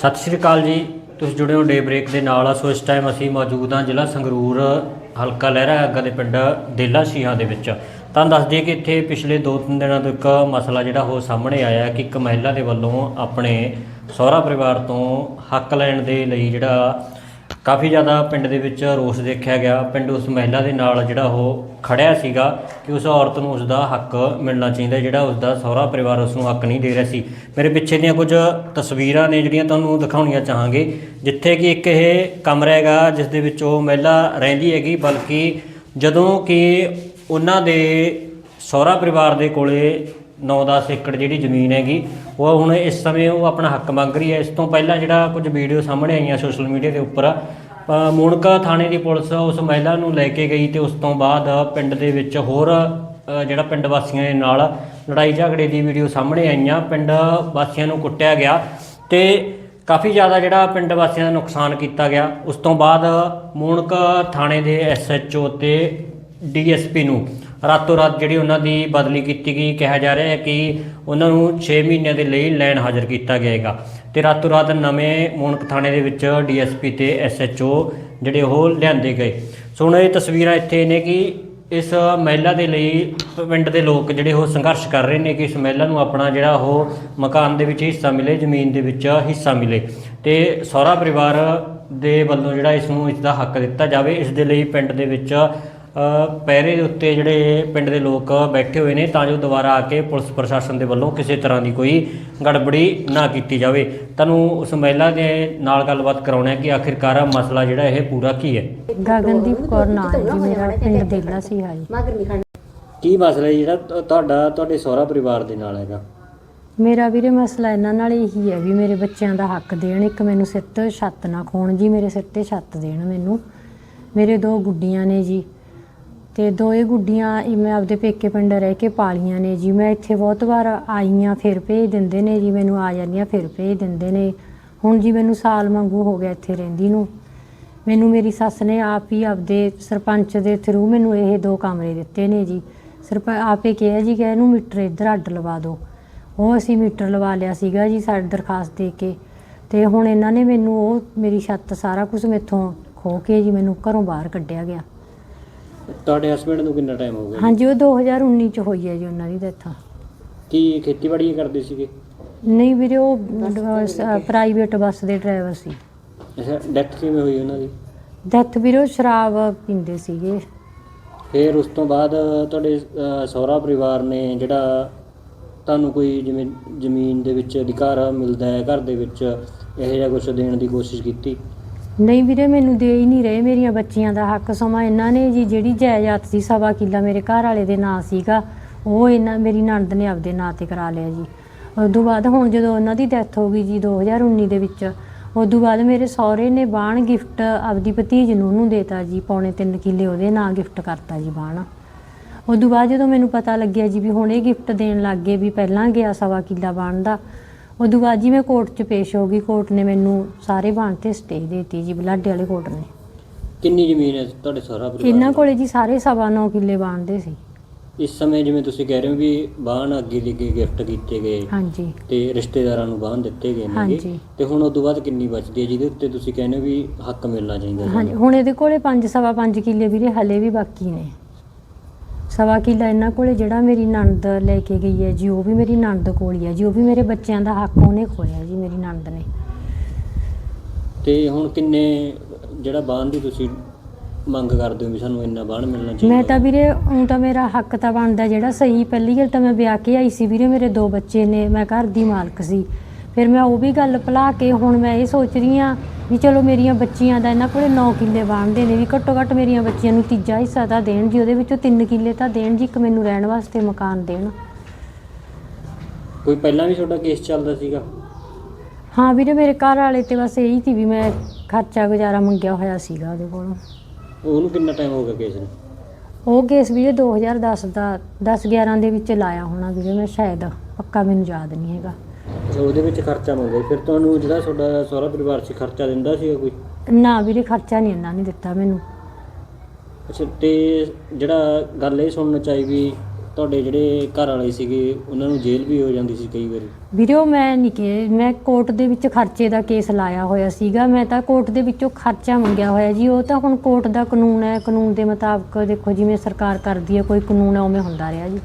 ਸਤਿ ਸ਼੍ਰੀ ਅਕਾਲ ਜੀ। ਤੁਸੀਂ ਜੁੜੇ ਹੋ ਡੇ ਬ੍ਰੇਕ ਦੇ ਨਾਲ। ਸੋ ਇਸ ਟਾਈਮ ਅਸੀਂ ਮੌਜੂਦ ਹਾਂ ਜ਼ਿਲ੍ਹਾ ਸੰਗਰੂਰ, ਹਲਕਾ ਲਹਿਰਾ ਅੱਗਾ ਦੇ ਪਿੰਡ ਦੇਲਾ ਸ਼ੀਹਾਂ ਦੇ ਵਿੱਚ। ਤੁਹਾਨੂੰ ਦੱਸ ਦਈਏ ਕਿ ਇੱਥੇ ਪਿਛਲੇ 2-3 ਦਿਨਾਂ ਤੋਂ ਇੱਕ ਮਸਲਾ ਜਿਹੜਾ ਉਹ ਸਾਹਮਣੇ ਆਇਆ ਕਿ ਇੱਕ ਮਹਿਲਾ ਦੇ ਵੱਲੋਂ ਆਪਣੇ ਸਹੁਰਾ ਪਰਿਵਾਰ ਤੋਂ ਹੱਕ ਲੈਣ ਦੇ ਲਈ ਜਿਹੜਾ ਕਾਫੀ ਜ਼ਿਆਦਾ ਪਿੰਡ ਦੇ ਵਿੱਚ ਰੋਸ ਦੇਖਿਆ ਗਿਆ। ਪਿੰਡ ਉਸ ਮਹਿਲਾ ਦੇ ਨਾਲ ਜਿਹੜਾ ਉਹ ਖੜਿਆ ਸੀਗਾ ਕਿ ਉਸ ਔਰਤ ਨੂੰ ਉਸ ਦਾ ਹੱਕ ਮਿਲਣਾ ਚਾਹੀਦਾ, ਜਿਹੜਾ ਉਸ ਦਾ ਸਹੁਰਾ ਪਰਿਵਾਰ ਉਸ ਨੂੰ ਹੱਕ ਨਹੀਂ ਦੇ ਰਿਹਾ ਸੀ। ਮੇਰੇ ਪਿੱਛੇ ਦੀਆਂ ਕੁਝ ਤਸਵੀਰਾਂ ਨੇ ਜਿਹੜੀਆਂ ਤੁਹਾਨੂੰ ਦਿਖਾਉਣੀਆਂ ਚਾਹਾਂਗੇ, ਜਿੱਥੇ ਕਿ ਇੱਕ ਇਹ ਕਮਰਾ ਹੈਗਾ ਜਿਸ ਦੇ ਵਿੱਚ ਉਹ ਮਹਿਲਾ ਰਹਿੰਦੀ ਹੈਗੀ, ਬਲਕਿ ਜਦੋਂ ਕਿ ਉਹਨਾਂ ਦੇ ਸਹੁਰਾ ਪਰਿਵਾਰ ਦੇ ਕੋਲੇ 9-10 ਏਕੜ ਜਿਹੜੀ ਜ਼ਮੀਨ ਹੈਗੀ, ਉਹ ਹੁਣ ਇਸ ਸਮੇਂ ਉਹ ਆਪਣਾ ਹੱਕ ਮੰਗ ਰਹੀ ਹੈ। ਇਸ ਤੋਂ ਪਹਿਲਾਂ ਜਿਹੜਾ ਕੁਝ ਵੀਡੀਓ ਸਾਹਮਣੇ ਆਈਆਂ ਸੋਸ਼ਲ ਮੀਡੀਆ ਦੇ ਉੱਪਰ ਅ, ਮੂਣਕਾ ਥਾਣੇ ਦੀ ਪੁਲਿਸ ਉਸ ਮਹਿਲਾ ਨੂੰ ਲੈ ਕੇ ਗਈ ਤੇ ਉਸ ਤੋਂ ਬਾਅਦ ਪਿੰਡ ਦੇ ਵਿੱਚ ਹੋਰ ਅ, ਜਿਹੜਾ ਪਿੰਡ ਵਾਸੀਆਂ ਦੇ ਨਾਲ ਲੜਾਈ ਝਗੜੇ ਦੀ ਵੀਡੀਓ ਸਾਹਮਣੇ ਆਈਆਂ ਪਿੰਡ ਵਾਸੀਆਂ ਨੂੰ ਕੁੱਟਿਆ ਗਿਆ ਤੇ ਕਾਫੀ ਜ਼ਿਆਦਾ ਜਿਹੜਾ ਪਿੰਡ ਵਾਸੀਆਂ ਦਾ ਨੁਕਸਾਨ ਕੀਤਾ ਗਿਆ। ਉਸ ਤੋਂ ਬਾਅਦ ਮੂਣਕ ਥਾਣੇ ਦੇ ਐਸਐਚਓ ਤੇ ਡੀਐਸਪੀ ਨੂੰ ਰਾਤੋਂ ਰਾਤ ਜਿਹੜੀ ਉਹਨਾਂ ਦੀ ਬਦਲੀ ਕੀਤੀ ਗਈ ਕਿਹਾ ਜਾ ਰਿਹਾ ਹੈ ਕਿ ਉਹਨਾਂ ਨੂੰ 6 ਮਹੀਨਿਆਂ ਦੇ ਲਈ ਲੈਣ ਹਾਜ਼ਰ ਕੀਤਾ ਜਾਏਗਾ ਤੇ ਰਾਤੋਂ ਰਾਤ ਨਵੇਂ ਮੂਣਕ ਥਾਣੇ ਦੇ ਵਿੱਚ ਡੀਐਸਪੀ ਤੇ ਐਸਐਚਓ ਜਿਹੜੇ ਉਹ ਲਿਆਂਦੇ ਗਏ। ਸੋ ਹੁਣ ਇਹ ਤਸਵੀਰਾਂ ਇੱਥੇ ਨੇ ਕਿ ਇਸ ਮਹਿਲਾ ਦੇ ਲਈ ਪਿੰਡ ਦੇ ਲੋਕ ਜਿਹੜੇ ਉਹ ਸੰਘਰਸ਼ ਕਰ ਰਹੇ ਨੇ ਕਿ ਇਸ ਮਹਿਲਾ ਨੂੰ ਆਪਣਾ ਜਿਹੜਾ ਉਹ ਮਕਾਨ ਦੇ ਵਿੱਚ ਹਿੱਸਾ ਮਿਲੇ, ਜ਼ਮੀਨ ਦੇ ਵਿੱਚ ਹਿੱਸਾ ਮਿਲੇ। ਤੇ ਸਹੁਰਾ ਪਰਿਵਾਰ ਦੇ ਵੱਲੋਂ ਜਿਹੜਾ ਇਸ ਨੂੰ ਇਸ ਦਾ ਹੱਕ ਦਿੱਤਾ ਜਾਵੇ, ਇਸ ਦੇ ਲਈ ਪਿੰਡ ਦੇ ਵਿੱਚ ਅ, ਪਹਿਰੇ ਦੇ ਉੱਤੇ ਜਿਹੜੇ ਪਿੰਡ ਦੇ ਲੋਕ ਬੈਠੇ ਹੋਏ ਨੇ ਤਾਂ ਜੋ ਦੁਬਾਰਾ ਆ ਕੇ ਪੁਲਿਸ ਪ੍ਰਸ਼ਾਸਨ ਦੇ ਵੱਲੋਂ ਕਿਸੇ ਤਰ੍ਹਾਂ ਦੀ ਕੋਈ ਗੜਬੜੀ ਨਾ ਕੀਤੀ ਜਾਵੇ। ਤੁਹਾਨੂੰ ਉਸ ਮਹਿਲਾ ਦੇ ਨਾਲ ਗੱਲਬਾਤ ਕਰਾਉਣਾ ਹੈ ਕਿ ਆਖਿਰਕਾਰ ਮਸਲਾ ਜਿਹੜਾ ਇਹ ਪੂਰਾ ਕੀ ਹੈ? ਗਗਨਦੀਪ ਕੌਰ ਨਾਂ ਹੈ ਜੀ ਮੇਰਾ ਪਿੰਡ ਦੇਲਾ ਸੀ ਹਾਂ ਜੀ। ਕੀ ਮਸਲਾ ਹੈ ਜਿਹੜਾ ਤੁ- ਤੁਹਾਡਾ ਤੁਹਾਡੇ ਸਹੁਰਾ ਪਰਿਵਾਰ ਦੇ ਨਾਲ ਹੈਗਾ। ਮੇਰਾ ਵੀਰੇ ਮਸਲਾ ਇਹਨਾਂ ਨਾਲ ਇਹੀ ਹੈ ਵੀ ਮੇਰੇ ਬੱਚਿਆਂ ਦਾ ਹੱਕ ਦੇਣ ਇੱਕ ਮੈਨੂੰ ਸਿਰ ਤੇ ਛੱਤ ਨਾ ਖੋਣ ਜੀ ਮੇਰੇ ਸਿਰ ਤੇ ਛੱਤ ਦੇਣ ਮੈਨੂੰ। ਮੇਰੇ ਦੋ ਗੁੱਡੀਆਂ ਨੇ ਜੀ। ਤੇ ਦੋਏ ਗੁੱਡੀਆਂ, ਇਹ ਮੈਂ ਆਪਦੇ ਪੇਕੇ ਪਿੰਡ ਰਹਿ ਕੇ ਪਾਲੀਆਂ ਨੇ ਜੀ। ਮੈਂ ਇੱਥੇ ਬਹੁਤ ਵਾਰ ਆਈਆਂ, ਫਿਰ ਭੇਜ ਦਿੰਦੇ ਨੇ ਜੀ, ਮੈਨੂੰ ਆ ਜਾਂਦੀਆਂ, ਫਿਰ ਭੇਜ ਦਿੰਦੇ ਨੇ। ਹੁਣ ਜੀ ਮੈਨੂੰ ਸਾਲ ਵਾਂਗੂ ਹੋ ਗਿਆ ਇੱਥੇ ਰਹਿੰਦੀ ਨੂੰ। ਮੈਨੂੰ ਮੇਰੀ ਸੱਸ ਨੇ ਆਪ ਹੀ ਆਪਦੇ ਸਰਪੰਚ ਦੇ ਥਰੂ ਮੈਨੂੰ ਇਹ ਦੋ ਕਮਰੇ ਦਿੱਤੇ ਨੇ ਜੀ। ਸਰਪ, ਆਪੇ ਕਿਹਾ ਜੀ ਕਿ ਇਹਨੂੰ ਮੀਟਰ ਇੱਧਰ ਅੱਡ ਲਵਾ ਦਿਓ ਉਹ ਅਸੀਂ ਮੀਟਰ ਲਵਾ ਲਿਆ ਸੀਗਾ ਜੀ ਸਾਡੀ ਦਰਖਾਸਤ ਦੇ ਕੇ। ਤੇ ਹੁਣ ਇਹਨਾਂ ਨੇ ਮੈਨੂੰ ਉਹ, ਮੇਰੀ ਛੱਤ ਸਾਰਾ ਕੁਝ ਮੇਥੋਂ ਖੋ ਕੇ ਜੀ ਮੈਨੂੰ ਘਰੋਂ ਬਾਹਰ ਕੱਢਿਆ ਗਿਆ। ਤੁਹਾਡੇ ਹਸਬੰਡ ਨੂੰ ਕਿੰਨਾ ਟਾਈਮ ਹੋ ਗਿਆ ਹਾਂਜੀ ਉਹ 2019 ਚ ਹੋਈ ਹੈ ਜੀ ਉਹਨਾਂ ਦੀ ਡੈਥ ਕੀ ਖੇਤੀਬਾੜੀ ਕਰਦੇ ਸੀਗੇ? ਨਹੀਂ ਵੀਰੇ ਉਹ ਪ੍ਰਾਈਵੇਟ ਬੱਸ ਦੇ ਡਰਾਈਵਰ ਸੀ। ਅੱਛਾ ਡੈਥ ਕਿਵੇਂ ਹੋਈ ਉਹਨਾਂ ਦੀ? ਡੈਥ ਵੀਰੇ ਉਹ ਸ਼ਰਾਬ ਪੀਂਦੇ ਸੀਗੇ। ਫਿਰ ਉਸ ਤੋਂ ਬਾਅਦ ਤੁਹਾਡੇ ਸਹੁਰਾ ਪਰਿਵਾਰ ਨੇ ਜਿਹੜਾ ਤੁਹਾਨੂੰ ਕੋਈ ਜਿਵੇਂ ਜ਼ਮੀਨ ਦੇ ਵਿੱਚ ਅਧਿਕਾਰ ਮਿਲਦਾ ਹੈ ਘਰ ਦੇ ਵਿੱਚ ਇਹੋ ਜਿਹਾ ਕੁਝ ਦੇਣ ਦੀ ਕੋਸ਼ਿਸ਼ ਕੀਤੀ? ਨਹੀਂ ਵੀਰੇ, ਮੈਨੂੰ ਦੇ ਹੀ ਨਹੀਂ ਰਹੇ ਮੇਰੀਆਂ ਬੱਚੀਆਂ ਦਾ ਹੱਕ ਸਮਾਂ। ਇਹਨਾਂ ਨੇ ਜੀ ਜਿਹੜੀ ਜਾਇਦਾਦ ਸੀ ਸਵਾ ਕਿੱਲਾ ਮੇਰੇ ਘਰ ਵਾਲੇ ਦੇ ਨਾਂ ਸੀਗਾ, ਉਹ ਇਹਨਾਂ ਮੇਰੀ ਨਣਦ ਨੇ ਆਪਦੇ ਨਾਂ ਤੇ ਕਰਾ ਲਿਆ ਜੀ। ਉਸ ਬਾਅਦ ਹੁਣ ਜਦੋਂ ਉਹਨਾਂ ਦੀ ਡੈਥ ਹੋ ਗਈ ਜੀ 2019 ਦੇ ਵਿੱਚ ਉਸ ਤੋਂ ਬਾਅਦ ਮੇਰੇ ਸਹੁਰੇ ਨੇ ਬਾਣ ਗਿਫਟ ਆਪਦੀ ਭਤੀਜ ਨੂੰ ਉਹਨੂੰ ਦੇਤਾ ਜੀ, ਪੌਣੇ 3 ਕਿੱਲੇ ਉਹਦੇ ਨਾਂ ਗਿਫਟ ਕਰਤਾ ਜੀ ਬਾਣ ਉਸ ਤੋਂ ਬਾਅਦ ਜਦੋਂ ਮੈਨੂੰ ਪਤਾ ਲੱਗਿਆ ਜੀ ਵੀ ਹੁਣ ਇਹ ਗਿਫਟ ਦੇਣ ਲੱਗ ਗਏ ਵੀ ਪਹਿਲਾਂ ਗਿਆ ਸਵਾ ਕਿੱਲਾ ਬਾਣ ਦਾ ਤੋਂ ਬਾਅਦ ਜੀ ਮੈਂ ਕੋਰਟ 'ਚ ਪੇਸ਼ ਹੋ ਗਈ। ਕੋਰਟ ਨੇ ਮੈਨੂੰ ਸਾਰੇ ਬਾਣ ਤੇ ਸਟੇ ਦੇਤੀ ਜੀ ਬਲਾਡੇ ਵਾਲੇ ਕੋਰਟ ਨੇ। ਕਿੰਨੀ ਜ਼ਮੀਨ ਹੈ ਤੁਹਾਡੇ ਸਹੁਰਾ ਪਰਿਵਾਰ ਇਹਨਾਂ? ਕੋਲੇ ਜੀ ਸਾਰੇ ਸਵਾ ਨੌ ਕਿੱਲੇ ਬਾਣਦੇ ਸੀ। ਇਸ ਸਮੇਂ ਜਿਵੇਂ ਤੁਸੀਂ ਕਹਿ ਰਹੇ ਹੋ ਵੀ ਬਾਹਨ ਅੱਗੇ ਦੇ ਕੇ ਗਿਫਟ ਕੀਤੇ ਗਏ ਹਾਂਜੀ। ਤੇ ਰਿਸ਼ਤੇਦਾਰਾਂ ਨੂੰ ਬਾਹਨ ਦਿੱਤੇ ਗਏ ਨੇਗੇ। ਹਾਂਜੀ। ਤੇ ਹੁਣ ਉਸ ਤੋਂ ਬਾਅਦ ਕਿੰਨੀ ਬਚਦੀ ਹੈ ਜਿਹਦੇ ਉੱਤੇ ਤੁਸੀਂ ਕਹਿੰਦੇ ਹੋ ਵੀ ਹੱਕ ਮਿਲਣਾ ਚਾਹੀਦਾ ਹਾਂਜੀ। ਹੁਣ ਇਹਦੇ ਕੋਲੇ 5 ਸਵਾ 5 ਕਿੱਲੇ ਵੀਰੇ ਹਲੇ ਵੀ ਬਾਕੀ ਨੇ। ਸਵਾ ਕਿੱਲਾ ਇਹਨਾਂ ਕੋਲੇ ਜਿਹੜਾ ਮੇਰੀ ਨਣਦ ਲੈ ਕੇ ਗਈ ਹੈ ਜੀ ਉਹ ਵੀ ਮੇਰੀ ਨਣਦ ਕੋਲ ਹੀ ਹੈ ਜੀ ਉਹ ਵੀ ਮੇਰੇ ਬੱਚਿਆਂ ਦਾ ਹੱਕ ਉਹਨੇ ਖੋਇਆ ਜੀ ਮੇਰੀ ਨਣਦ ਨੇ। ਤੇ ਹੁਣ ਕਿੰਨੇ ਜਿਹੜਾ ਬਾਹਨ ਦੀ ਤੁਸੀਂ ਮੰਗ ਕਰਦੇ ਹੋ ਵੀ ਸਾਨੂੰ ਇੰਨਾ ਬਾਹਨ ਮਿਲਣਾ ਚਾਹੀਦਾ? ਮੈਂ ਤਾਂ ਵੀਰੇ ਹੁਣ ਤਾਂ ਮੇਰਾ ਹੱਕ ਤਾਂ ਬਣਦਾ ਜਿਹੜਾ ਸਹੀ ਪਹਿਲੀ ਗੱਲ ਤਾਂ ਮੈਂ ਵਿਆਹ ਕੇ ਆਈ ਸੀ ਵੀਰੇ ਮੇਰੇ ਦੋ ਬੱਚੇ ਨੇ ਮੈਂ ਘਰ ਦੀ ਮਾਲਕ ਸੀ। ਫਿਰ ਮੈਂ ਉਹ ਵੀ ਗੱਲ ਭੁਲਾ ਕੇ ਹੁਣ ਮੈਂ ਇਹ ਸੋਚ ਰਹੀ ਆ ਵੀ ਚਲੋ ਮੇਰੀਆਂ ਬੱਚੀਆਂ ਦਾ ਇਹਨਾਂ ਕੋਲੇ 9 ਕਿੱਲੇ ਬਣਦੇ ਨੇ ਵੀ ਘੱਟੋ ਘੱਟ ਮੇਰੀਆਂ ਬੱਚੀਆਂ ਨੂੰ ਤੀਜਾ ਹਿੱਸਾ ਤਾਂ ਦੇਣ ਜੀ ਉਹਦੇ ਵਿੱਚੋਂ 3 ਕਿੱਲੇ ਤਾਂ ਦੇਣ ਜੀ ਇੱਕ ਮੈਨੂੰ ਰਹਿਣ ਵਾਸਤੇ ਮਕਾਨ ਦੇਣ। ਕੋਈ ਪਹਿਲਾਂ ਵੀ ਤੁਹਾਡਾ ਕੇਸ ਚੱਲਦਾ ਸੀਗਾ? ਹਾਂ ਵੀਰੇ ਮੇਰੇ ਘਰ ਵਾਲੇ ਤੇ ਬਸ ਇਹੀ ਸੀ ਵੀ ਮੈਂ ਖਰਚਾ ਗੁਜ਼ਾਰਾ ਮੰਗਿਆ ਹੋਇਆ ਸੀਗਾ ਉਹਦੇ ਕੋਲੋਂ। ਉਹਨੂੰ ਕਿੰਨਾ ਟਾਈਮ ਹੋ ਗਿਆ ਕੇਸ ਨੂੰ? ਉਹ ਕੇਸ ਵੀਰੇ 2010 ਦਾ 10 11 ਦੇ ਵਿੱਚ ਲਾਇਆ ਹੋਣਾ ਵੀਰੇ ਮੈਂ ਸ਼ਾਇਦ ਪੱਕਾ ਮੈਨੂੰ ਯਾਦ ਨਹੀਂ ਹੈਗਾ। ਅੱਛਾ ਉਹਦੇ ਵਿੱਚ ਖਰਚਾ ਮੰਗਿਆ ਫਿਰ ਤੁਹਾਨੂੰ ਜਿਹੜਾ ਤੁਹਾਡਾ ਸਹੁਰਾ ਪਰਿਵਾਰ ਸੀ ਖਰਚਾ ਦਿੰਦਾ ਸੀਗਾ ਕੋਈ? ਨਾ ਵੀਰੇ ਖਰਚਾ ਨਹੀਂ ਇਹਨਾਂ ਨੇ ਦਿੱਤਾ ਮੈਨੂੰ। ਅੱਛਾ ਤੇ ਜਿਹੜਾ ਗੱਲ ਇਹ ਸੁਣਨ ਚ ਆਈ ਵੀ ਤੁਹਾਡੇ ਜਿਹੜੇ ਘਰ ਵਾਲੇ ਸੀਗੇ ਉਹਨਾਂ ਨੂੰ ਜੇਲ੍ਹ ਵੀ ਹੋ ਜਾਂਦੀ ਸੀ ਕਈ ਵਾਰੀ? ਵੀਰੇ ਉਹ ਮੈਂ ਨਹੀਂ ਕਿ ਮੈਂ ਕੋਰਟ ਦੇ ਵਿੱਚ ਖਰਚੇ ਦਾ ਕੇਸ ਲਾਇਆ ਹੋਇਆ ਸੀਗਾ। ਮੈਂ ਤਾਂ ਕੋਰਟ ਦੇ ਵਿੱਚੋਂ ਖਰਚਾ ਮੰਗਿਆ ਹੋਇਆ ਜੀ। ਉਹ ਤਾਂ ਹੁਣ ਕੋਰਟ ਦਾ ਕਾਨੂੰਨ ਹੈ। ਕਾਨੂੰਨ ਦੇ ਮੁਤਾਬਕ ਦੇਖੋ ਜਿਵੇਂ ਸਰਕਾਰ ਕਰਦੀ ਹੈ ਕੋਈ ਕਾਨੂੰਨ ਹੈ ਉਵੇਂ ਹੁੰਦਾ ਰਿਹਾ ਜੀ।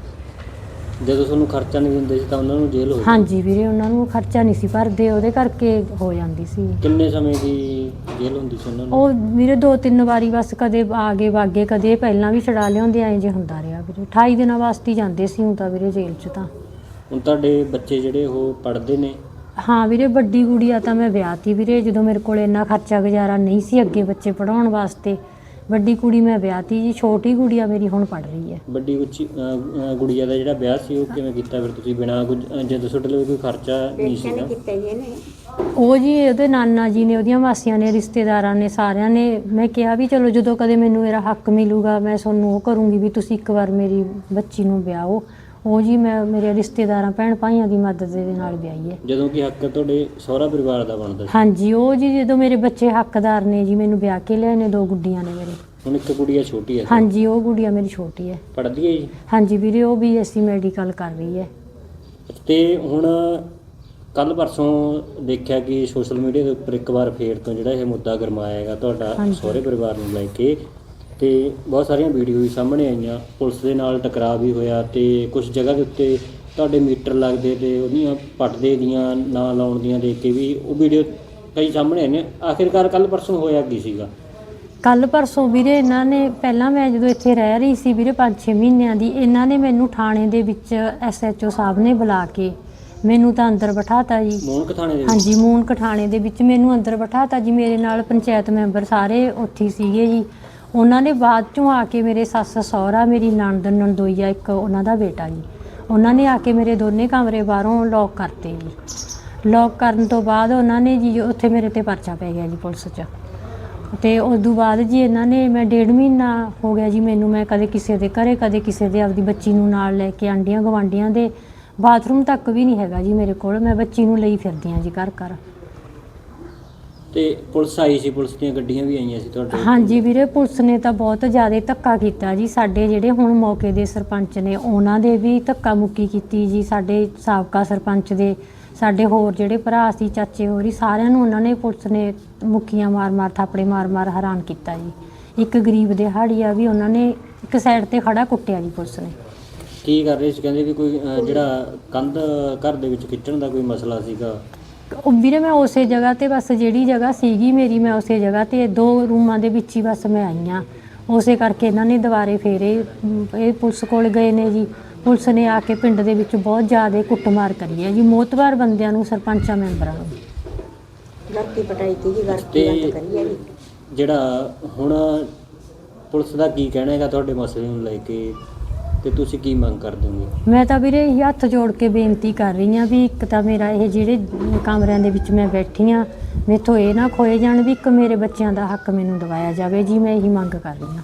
ਜਦੋਂ ਤੁਹਾਨੂੰ ਖਰਚਾ ਨਹੀਂ ਦਿੰਦੇ ਸੀ ਤਾਂ ਉਹਨਾਂ ਨੂੰ ਜੇਲ੍ਹ ਹੋ ਜਾਂਦੀ। ਹਾਂਜੀ ਵੀਰੇ ਉਹਨਾਂ ਨੂੰ ਖਰਚਾ ਨਹੀਂ ਸੀ ਭਰਦੇ ਉਹਦੇ ਕਰਕੇ ਹੋ ਜਾਂਦੀ ਸੀ। ਕਿੰਨੇ ਸਮੇਂ ਦੀ ਜੇਲ੍ਹ ਹੁੰਦੀ ਸੀ ਉਹਨਾਂ ਨੂੰ? ਉਹ ਵੀਰੇ ਦੋ ਤਿੰਨ ਵਾਰੀ ਬਸ ਕਦੇ ਆ ਗਏ ਵਾਗੇ ਕਦੇ ਪਹਿਲਾਂ ਵੀ ਛਡਾ ਲਿਆਉਂਦੇ ਐਂ ਜੇ ਹੁੰਦਾ ਰਿਹਾ ਵੀਰੇ। 28 ਦਿਨਾਂ ਵਾਸਤੇ ਹੀ ਜਾਂਦੇ ਸੀ ਹੁਣ ਤਾਂ ਵੀਰੇ ਜੇਲ੍ਹ 'ਚ ਤਾਂ। ਹੁਣ ਤੁਹਾਡੇ ਬੱਚੇ ਜਿਹੜੇ ਉਹ ਪੜ੍ਹਦੇ ਨੇ? ਹਾਂ ਵੀਰੇ ਵੱਡੀ ਗੁੜੀਆ ਤਾਂ ਮੈਂ ਵਿਆਹਤੀ ਵੀਰੇ ਜਦੋਂ ਮੇਰੇ ਕੋਲ ਇੰਨਾ ਖਰਚਾ ਗੁਜ਼ਾਰਾ ਨਹੀਂ ਸੀ ਅੱਗੇ ਬੱਚੇ ਪੜਾਉਣ ਵਾਸਤੇ। ਵੱਡੀ ਕੁੜੀ ਮੈਂ ਵਿਆਹਤੀ ਜੀ ਛੋਟੀ ਗੁੜੀਆ ਮੇਰੀ ਹੁਣ ਪੜ ਰਹੀ ਹੈ। ਵੱਡੀ ਉੱਚੀ ਅਹ, ਅਹ, ਗੁੜੀਆ ਦਾ ਜਿਹੜਾ ਵਿਆਹ ਸੀ ਉਹ ਕਿਵੇਂ ਕੀਤਾ ਫਿਰ ਤੁਸੀਂ? ਬਿਨਾਂ ਕੁਝ ਅਹ, ਜਦੋਂ ਤੁਹਾਡੇ ਲਈ ਕੋਈ ਖਰਚਾ ਨਹੀਂ ਸੀਗਾ? ਉਹ ਜੀ ਉਹਦੇ ਨਾਨਾ ਜੀ ਨੇ ਉਹਦੀਆਂ ਮਾਸੀਆਂ ਨੇ ਰਿਸ਼ਤੇਦਾਰਾਂ ਨੇ ਸਾਰਿਆਂ ਨੇ ਮੈਂ ਕਿਹਾ ਵੀ ਚਲੋ ਜਦੋਂ ਕਦੇ ਮੈਨੂੰ ਮੇਰਾ ਹੱਕ ਮਿਲੂਗਾ ਮੈਂ ਤੁਹਾਨੂੰ ਉਹ ਕਰੂੰਗੀ ਵੀ ਤੁਸੀਂ ਇੱਕ ਵਾਰ ਮੇਰੀ ਬੱਚੀ ਨੂੰ ਵਿਆਹੋ। ਉਹ ਜੀ ਮੈਂ ਮੇਰੇ ਰਿਸ਼ਤੇਦਾਰਾਂ ਭੈਣ ਭਾਈਆਂ ਦੀ ਮਦਦ ਦੇ ਨਾਲ ਵਿਆਹੀ ਹੈ ਜਦੋਂ ਕਿ ਹੱਕ ਤੁਹਾਡੇ ਸਹੁਰਾ ਪਰਿਵਾਰ ਦਾ ਬਣਦਾ ਸੀ। ਹਾਂਜੀ ਉਹ ਜੀ ਜਦੋਂ ਮੇਰੇ ਬੱਚੇ ਹੱਕਦਾਰ ਨੇ ਜੀ ਮੈਨੂੰ ਵਿਆਹ ਕੇ ਲਿਆਏ ਨੇ ਦੋ ਗੁੱਡੀਆਂ ਨੇ ਮੇਰੇ। ਹੁਣ ਇੱਕ ਗੁੜੀਆ ਛੋਟੀ ਹੈ ਹਾਂਜੀ ਉਹ ਗੁੜੀਆ ਮੇਰੀ ਛੋਟੀ ਹੈ ਪੜ੍ਹਦੀ ਹੈ ਜੀ? ਹਾਂਜੀ ਵੀਰੇ ਉਹ ਵੀ ਅਸੀਂ ਮੈਡੀਕਲ ਕਰ ਰਹੀ ਹੈ। ਤੇ ਹੁਣ ਕੱਲ ਪਰਸੋਂ ਦੇਖਿਆ ਕਿ ਸੋਸ਼ਲ ਮੀਡੀਆ ਦੇ ਉੱਪਰ ਇੱਕ ਵਾਰ ਫੇਰ ਤੋਂ ਜਿਹੜਾ ਇਹ ਮੁੱਦਾ ਗਰਮਾਇਆ ਹੈਗਾ ਤੁਹਾਡਾ। ਸਹੁਰੇ ਪਰਿਵਾਰ ਨੂੰ ਲੈ ਕੇ। ਤੇ ਬਹੁਤ ਸਾਰੀਆਂ ਵੀਡੀਓ ਵੀ ਸਾਹਮਣੇ ਆਈਆਂ। ਪੁਲਿਸ ਦੇ ਨਾਲ ਟਕਰਾਅ ਵੀ ਹੋਇਆ ਤੇ ਕੁਝ ਜਗ੍ਹਾ ਦੇ ਉੱਤੇ ਤੁਹਾਡੇ ਮੀਟਰ ਲੱਗਦੇ ਤੇ ਉਹਦੀਆਂ ਪੱਟਦੇ ਦੀਆਂ ਨਾ ਲਾਉਣ ਦੀਆਂ ਦੇਖ ਕੇ ਵੀ ਉਹ ਵੀਡੀਓ ਕਈ ਸਾਹਮਣੇ ਆਈਆਂ। ਆਖਿਰਕਾਰ ਕੱਲ ਪਰਸੋਂ ਹੋਇਆ ਕੀ ਸੀਗਾ? ਕੱਲ ਪਰਸੋਂ ਵੀਰੇ ਇਹਨਾਂ ਨੇ ਪਹਿਲਾਂ ਮੈਂ ਜਦੋਂ ਇੱਥੇ ਰਹਿ ਰਹੀ ਸੀ ਵੀਰੇ 5-6 ਮਹੀਨਿਆਂ ਦੀ ਇਹਨਾਂ ਨੇ ਮੈਨੂੰ ਥਾਣੇ ਦੇ ਵਿੱਚ ਐਸਐਚਓ ਸਾਹਿਬ ਨੇ ਬੁਲਾ ਕੇ ਮੈਨੂੰ ਤਾਂ ਅੰਦਰ ਬਿਠਾਤਾ ਜੀ। ਮੋਹਨਕ ਥਾਣੇ ਦੇ ਹਾਂਜੀ ਮੂਨ ਕਠਾਣੇ ਦੇ ਵਿੱਚ ਮੈਨੂੰ ਅੰਦਰ ਬਿਠਾਤਾ ਜੀ। ਮੇਰੇ ਨਾਲ ਪੰਚਾਇਤ ਮੈਂਬਰ ਸਾਰੇ ਉੱਥੇ ਸੀਗੇ ਜੀ। ਉਹਨਾਂ ਨੇ ਬਾਅਦ ਚੋਂ ਆ ਕੇ ਮੇਰੇ ਸੱਸ ਸਹੁਰਾ, ਮੇਰੀ ਨਣਦ, ਨਣਦੋਈਆ, ਇੱਕ ਉਹਨਾਂ ਦਾ ਬੇਟਾ ਜੀ। ਉਹਨਾਂ ਨੇ ਆ ਕੇ ਮੇਰੇ ਦੋਨੇ ਕਮਰੇ ਬਾਹਰੋਂ ਲੌਕ ਕਰਤੇ ਜੀ। ਲੌਕ ਕਰਨ ਤੋਂ ਬਾਅਦ ਉਹਨਾਂ ਨੇ ਜੀ ਉੱਥੇ ਮੇਰੇ ਤੇ ਪਰਚਾ ਪੈ ਗਿਆ ਜੀ ਪੁਲਿਸ 'ਚ। ਤੇ ਉਸ ਤੋਂ ਬਾਅਦ ਜੀ ਇਹਨਾਂ ਨੇ ਮੈਂ ਡੇਢ ਮਹੀਨਾ ਹੋ ਗਿਆ ਜੀ ਮੈਨੂੰ, ਮੈਂ ਕਦੇ ਕਿਸੇ ਦੇ ਘਰੇ, ਕਦੇ ਕਿਸੇ ਦੇ ਆਪਦੀ ਬੱਚੀ ਨੂੰ ਨਾਲ ਲੈ ਕੇ ਆਂਡੀਆਂ ਗਵਾਂਡੀਆਂ ਦੇ ਬਾਥਰੂਮ ਤੱਕ ਵੀ ਨਹੀਂ ਹੈਗਾ ਜੀ ਮੇਰੇ ਕੋਲ। ਮੈਂ ਬੱਚੀ ਨੂੰ ਲਈ ਫਿਰਦੀ ਹਾਂ ਜੀ ਘਰ ਘਰ ਤੇ ਪੁਲਿਸ ਆਈ ਸੀ ਪੁਲਿਸ ਦੀਆਂ ਗੱਡੀਆਂ ਵੀ ਆਈਆਂ ਸੀ ਤੁਹਾਡੇ ਹਾਂਜੀ ਵੀਰੇ ਪੁਲਿਸ ਨੇ ਤਾਂ ਬਹੁਤ ਜ਼ਿਆਦਾ ਧੱਕਾ ਕੀਤਾ ਜੀ ਸਾਡੇ ਜਿਹੜੇ ਹੁਣ ਮੌਕੇ ਦੇ ਸਰਪੰਚ ਨੇ ਉਹਨਾਂ ਦੇ ਵੀ ਧੱਕਾ ਮੁੱਕੀ ਕੀਤੀ ਜੀ ਸਾਡੇ ਸਾਬਕਾ ਸਰਪੰਚ ਦੇ ਸਾਡੇ ਹੋਰ ਜਿਹੜੇ ਭਰਾ ਸੀ ਚਾਚੇ ਹੋਰੀ ਸਾਰਿਆਂ ਨੂੰ ਉਹਨਾਂ ਨੇ ਪੁਲਿਸ ਨੇ ਮੁੱਕੀਆਂ ਮਾਰ-ਮਾਰ ਥਾਪੜੇ ਮਾਰ-ਮਾਰ ਹੈਰਾਨ ਕੀਤਾ ਜੀ। ਇੱਕ ਗਰੀਬ ਦਿਹਾੜੀਆ ਵੀ ਉਹਨਾਂ ਨੇ ਇੱਕ ਸਾਈਡ ਤੇ ਖੜਾ ਕੁੱਟਿਆ ਜੀ ਪੁਲਿਸ ਨੇ। ਕੀ ਕਰ ਰਹੇ ਸੀ? ਕਹਿੰਦੇ ਵੀ ਕੋਈ ਅਹ, ਜਿਹੜਾ ਕੰਧ ਘਰ ਦੇ ਵਿੱਚ ਖਿੱਚਣ ਦਾ ਕੋਈ ਮਸਲਾ ਸੀਗਾ। ਉਹ ਵੀਰੇ ਮੈਂ ਉਸੇ ਜਗ੍ਹਾ ਤੇ ਬਸ ਜਿਹੜੀ ਜਗ੍ਹਾ ਸੀਗੀ ਮੇਰੀ ਮੈਂ ਉਸੇ ਜਗ੍ਹਾ ਤੇ ਦੋ ਰੂਮਾਂ ਦੇ ਵਿੱਚ ਹੀ ਬਸ ਮੈਂ ਆਈ ਆ। ਉਸੇ ਕਰਕੇ ਇਹਨਾਂ ਨੇ ਦੁਬਾਰੇ ਫੇਰੇ ਇਹ ਪੁਲਿਸ ਕੋਲ ਗਏ ਨੇ ਜੀ। ਪੁਲਿਸ ਨੇ ਆ ਕੇ ਪਿੰਡ ਦੇ ਵਿੱਚ ਬਹੁਤ ਜ਼ਿਆਦਾ ਕੁੱਟਮਾਰ ਕਰੀ ਹੈ ਜੀ। ਮੋਤਵਾਰ ਬੰਦਿਆਂ ਨੂੰ ਸਰਪੰਚਾਂ ਮੈਂਬਰਾਂ ਨੂੰ। ਗਰਤੀ ਪਟਾਈ ਤੀ ਜੀ ਗਰਤੀ ਕਰੀ ਹੈ ਜੀ। ਜਿਹੜਾ ਹੁਣ ਪੁਲਿਸ ਦਾ ਕੀ ਕਹਿਣਾ ਹੈਗਾ ਤੁਹਾਡੇ ਮਸਲੇ ਨੂੰ ਲੈ ਕੇ? ਤੇ ਤੁਸੀਂ ਕੀ ਮੰਗ ਕਰਦੇ ਹੋ? ਮੈਂ ਤਾਂ ਵੀਰੇ ਇਹ ਹੱਥ ਜੋੜ ਕੇ ਬੇਨਤੀ ਕਰ ਰਹੀ ਹਾਂ ਵੀ ਇੱਕ ਤਾਂ ਮੇਰਾ ਇਹ ਜਿਹੜੇ ਕਮਰਿਆਂ ਦੇ ਵਿੱਚ ਮੈਂ ਬੈਠੀ ਹਾਂ, ਮੇਥੋਂ ਇਹ ਨਾ ਖੋਏ ਜਾਣ ਵੀ ਇੱਕ ਮੇਰੇ ਬੱਚਿਆਂ ਦਾ ਹੱਕ ਮੈਨੂੰ ਦਿਵਾਇਆ ਜਾਵੇ, ਜੀ ਮੈਂ ਇਹੀ ਮੰਗ ਕਰ ਰਹੀ ਹਾਂ।